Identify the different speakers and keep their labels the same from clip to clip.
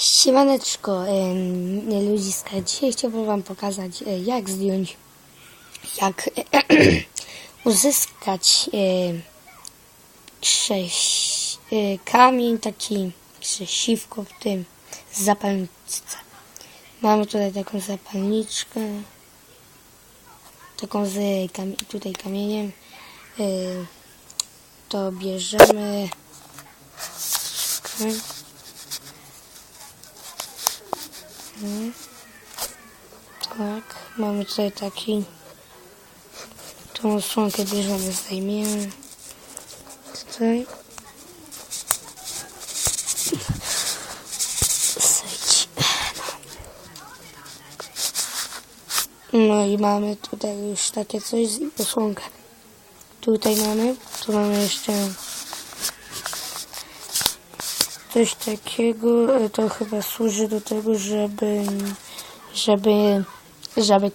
Speaker 1: Siemaneczko, em, ludziska. Dzisiaj chciałbym wam pokazać, e, jak zdjąć, jak uzyskać e, krześ, e, kamień, taki krzesiwko w tym zapalniczce. Mamy tutaj taką zapalniczkę, taką z kamie tutaj kamieniem. To bierzemy. Czekaj. Tak, mamy tutaj taki. Tą osłonkę bierzemy, zdejmiemy. Tutaj. No i mamy tutaj już takie coś z osłonkę. Tutaj mamy, tu mamy jeszcze coś takiego, e, to chyba służy do tego, żeby, żeby, żeby e,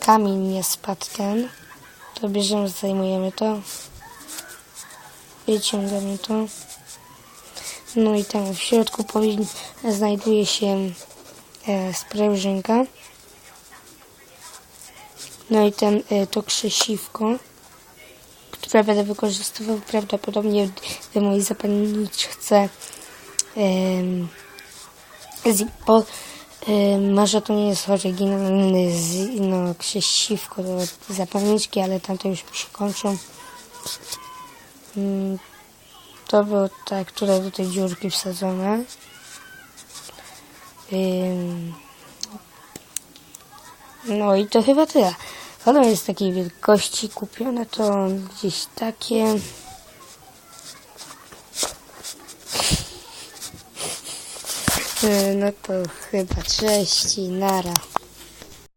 Speaker 1: kamień nie spadł ten. To bierzemy, zajmujemy to. Wyciągamy to. No i tam w środku powinien, znajduje się e, sprężynka. No i ten, e, to krzesiwko, które będę wykorzystywał prawdopodobnie w mojej zapalniczce. Z, bo, em, może to nie jest oryginalny z, no, krzesiwko do zapalniczki, ale tamte już mi się kończą. Mm, To było tak, tutaj do tej dziurki wsadzone. Ym, no i to chyba tyle. Ono jest takiej wielkości kupione, to gdzieś takie. Yy, No to chyba cześć i nara.